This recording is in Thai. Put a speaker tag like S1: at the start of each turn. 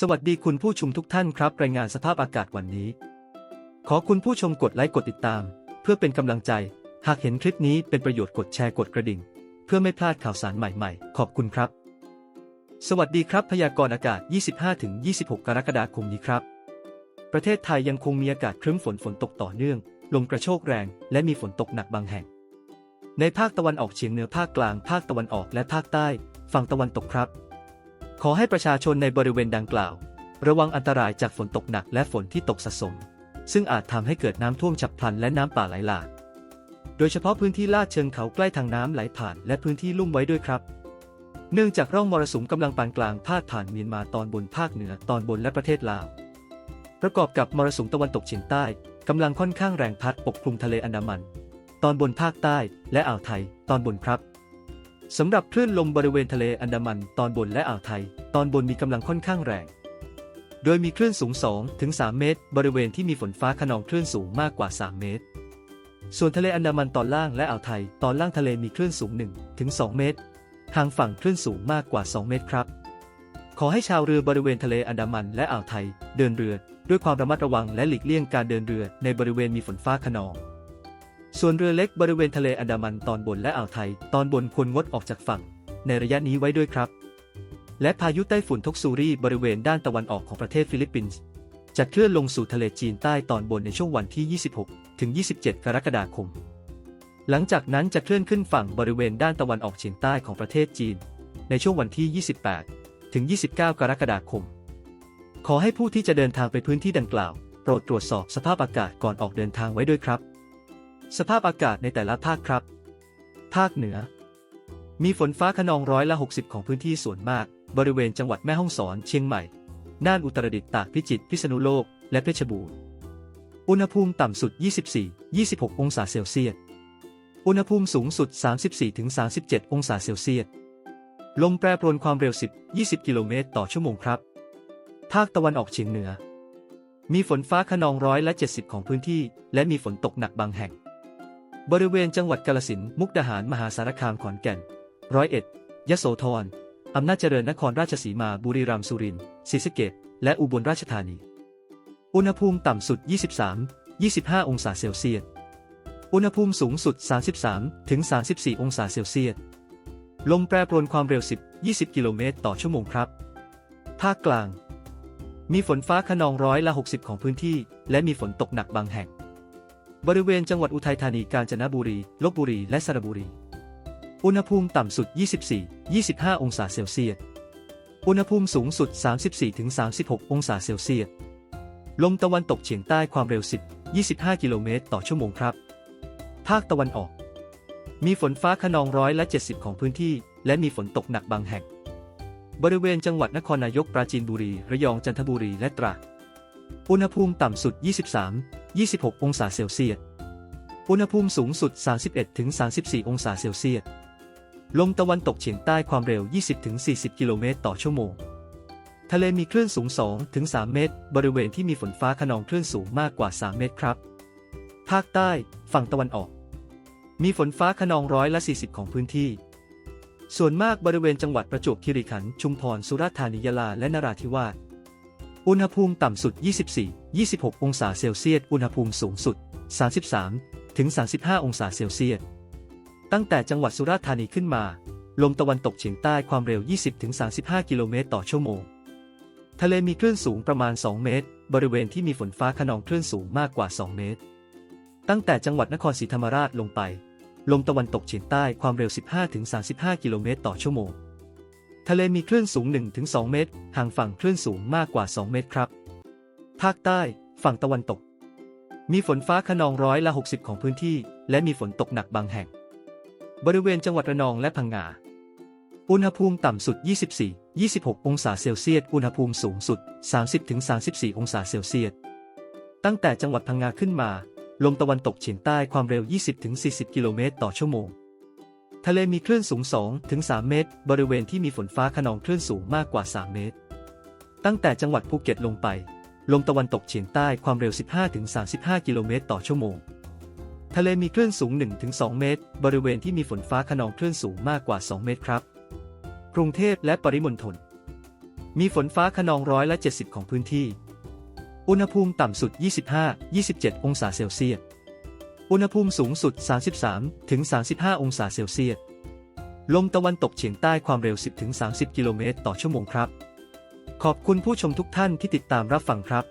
S1: สวัสดีคุณผู้ชมทุกท่านครับ รายงานสภาพอากาศวันนี้ ขอคุณผู้ชมกดไลค์กดติดตาม เพื่อเป็นกำลังใจ หากเห็นคลิปนี้เป็นประโยชน์กดแชร์กดกระดิ่ง เพื่อไม่พลาดข่าวสารใหม่ๆ ขอบคุณครับ สวัสดีครับ พยากรณ์อากาศ 25-26 กรกฎาคมนี้ครับ ประเทศไทยยังคงมีอากาศครึ้มฝนฝนตกต่อเนื่อง ลมกระโชกแรง และมีฝนตกหนักบางแห่ง ในภาคตะวันออกเฉียงเหนือภาคกลาง ภาคตะวันออกและภาคใต้ ฝั่งตะวันตกครับ ขอให้ประชาชนในบริเวณดังกล่าว ระวังอันตรายจากฝนตกหนักและฝนที่ตกสะสม ซึ่งอาจทำให้เกิดน้ำท่วมฉับพลันและน้ำป่าไหลหลากโดยเฉพาะพื้นที่ลาดเชิงเขาใกล้ทางน้ำไหลผ่านและพื้นที่ลุ่มไว้ด้วยครับ เนื่องจากร่องมรสุมกำลังปานกลางพาดผ่านเมียนมาตอนบนภาคเหนือตอนบนและประเทศลาว ประกอบกับมรสุมตะวันตกเฉียงใต้กำลังค่อนข้างแรงพัดปกคลุมทะเลอันดามัน ตอนบนภาคใต้และอ่าวไทย ตอนบนครับ สำหรับคลื่นลมบริเวณทะเลอันดามันตอนบนและอ่าวไทย ตอนบนมีกำลังค่อนข้างแรง โดยมีคลื่นสูง2ถึง3เมตร บริเวณที่มีฝนฟ้าขนองคลื่นสูงมากกว่า 3 เมตร ส่วนทะเลอันดามันตอนล่างและอ่าวไทย ตอนล่างทะเลมีคลื่นสูง1ถึง2เมตร ทางฝั่งคลื่นสูงมากกว่า 2 เมตรครับ ขอให้ชาวเรือบริเวณทะเลอันดามันและอ่าวไทย เดินเรือ ด้วยความระมัดระวังและหลีกเลี่ยงการเดินเรือในบริเวณมีฝนฟ้าขนอง ส่วนเรือเล็กบริเวณทะเลอันดามันตอนบนและอ่าวไทย ตอนบนควรงดออกจากฝั่ง ในระยะนี้ไว้ด้วยครับ และพายุไต้ฝุ่นทกซูรีบริเวณด้านตะวันออกของประเทศฟิลิปปินส์จะเคลื่อนลงสู่ทะเลจีนใต้ตอนบนในช่วงวันที่ 26 ถึง 27 กรกฎาคม หลังจากนั้นจะเคลื่อนขึ้นฝั่งบริเวณด้านตะวันออกเฉียงใต้ของประเทศจีน ในช่วงวันที่ 28 ถึง 29 กรกฎาคม ขอให้ผู้ที่จะเดินทางไปพื้นที่ดังกล่าว โปรดตรวจสอบสภาพอากาศก่อนออกเดินทางไว้ด้วยครับ สภาพอากาศในแต่ละภาคครับ ภาคเหนือ มีฝนฟ้าขนองร้อยละ 60 ของพื้นที่ส่วนมาก บริเวณจังหวัดแม่ฮ่องสอน เชียงใหม่ น่านอุตรดิตถ์ตากพิจิตรพิษณุโลก และเพชรบูรณ์ อุณหภูมิต่ำสุด 24-26 องศาเซลเซียส อุณหภูมิสูงสุด 34-37 องศาเซลเซียส ลมแปรปรวนความเร็ว 10-20 กิโลเมตรต่อชั่วโมงครับ ภาคตะวันออกเฉียงเหนือ มีฝนฟ้าขนองร้อยละ 70 ของพื้นที่ และมีฝนตกหนักบางแห่ง บริเวณจังหวัดกาฬสินมุกดาหารมหาสารคามขอนแก่น ร้อยเอ็ด ยโสธร อำนาจเจริญนครราชสีมาบุรีรัมย์สุรินทร์ศรีสะเกษและอุบลราชธานี อุณหภูมิต่ำสุด 23 25 องศาเซลเซียส อุณหภูมิสูงสุด 33ถึง34 องศาเซลเซียส ลมแปรปรวนความเร็ว 10 20 กิโลเมตรต่อชั่วโมงครับ ภาคกลาง มีฝนฟ้าขนองร้อยละ 60 ของพื้นที่ และมีฝนตกหนักบางแห่ง บริเวณจังหวัดอุทัยธานี กาญจนบุรี ลบบุรี และสระบุรี อุณหภูมิต่ำสุด 24-25 องศาเซลเซียส อุณหภูมิสูงสุด 34-36 องศาเซลเซียส ลมตะวันตกเฉียงใต้ความเร็ว 10-25 กิโลเมตรต่อชั่วโมงครับ ภาคตะวันออก มีฝนฟ้าขนองร้อยละ 70 ของพื้นที่ และมีฝนตกหนักบางแห่ง บริเวณจังหวัดนครนายก ปราจีนบุรี ระยอง จันทบุรี และตราด อุณหภูมิต่ำสุด 26 องศาเซลเซียส อุณหภูมิสูงสุด 31-34 องศาเซลเซียส ลมตะวันตกเฉียงใต้ความเร็ว 20-40 กิโลเมตรต่อชั่วโมง ทะเลมีคลื่นสูง 2-3 เมตร บริเวณที่มีฝนฟ้าขนองคลื่นสูงมากกว่า 3 เมตรครับ ภาคใต้ ฝั่งตะวันออก มีฝนฟ้าขนองร้อยละ 40 ของพื้นที่ ส่วนมากบริเวณจังหวัดประจวบคีรีขันธ์ ชุมพร สุราษฎร์ธานี ยะลา และนราธิวาส อุณหภูมิต่ำสุด 24-26 องศาเซลเซียส อุณหภูมิสูงสุด 33 ถึง 35 องศาเซลเซียส ตั้งแต่จังหวัดสุราษฎร์ธานีขึ้นมา ลมตะวันตกเฉียงใต้ความเร็ว 20-35 กิโลเมตรต่อชั่วโมง ทะเลมีคลื่นสูงประมาณ 2 เมตร บริเวณที่มีฝนฟ้าขนองคลื่นสูงมากกว่า 2 เมตร ตั้งแต่จังหวัดนครศรีธรรมราชลงไป ลมตะวันตกเฉียงใต้ความเร็ว 15-35 กิโลเมตรต่อชั่วโมง ทะเลมีคลื่นสูง 1-2 เมตร ห่างฝั่งคลื่นสูงมากกว่า 2 เมตรครับ ภาคใต้ ฝั่งตะวันตก มีฝนฟ้าขนองร้อยละ 60 ของพื้นที่ และมีฝนตกหนักบางแห่ง บริเวณจังหวัดระนองและพังงา อุณหภูมิต่ำสุด 24-26 องศาเซลเซียส อุณหภูมิสูงสุด 30-34 องศาเซลเซียส ตั้งแต่จังหวัดพังงาขึ้นมา ลมตะวันตกเฉียงใต้ความเร็ว 20-40 กิโลเมตรต่อชั่วโมง ทะเลมีคลื่นสูง 2-3 เมตร บริเวณที่มีฝนฟ้าขนองคลื่นสูงมากกว่า 3 เมตร ตั้งแต่จังหวัดภูเก็ตลงไป ลมตะวันตกเฉียงใต้ความเร็ว 15-35 กิโลเมตรต่อชั่วโมง ทะเลมีคลื่นสูง 1-2 เมตร บริเวณที่มีฝนฟ้าขนองคลื่นสูงมากกว่า 2 เมตรครับ กรุงเทพและปริมณฑล มีฝนฟ้าขนองร้อยละ 70 ของพื้นที่ อุณหภูมิต่ำสุด 25-27 องศาเซลเซียส อุณหภูมิสูงสุด 33 ถึง 35 องศาเซลเซียส ลมตะวันตกเฉียงใต้ความเร็ว 10 ถึง 30 กิโลเมตรต่อชั่วโมงครับ ขอบคุณผู้ชมทุกท่านที่ติดตามรับฟังครับ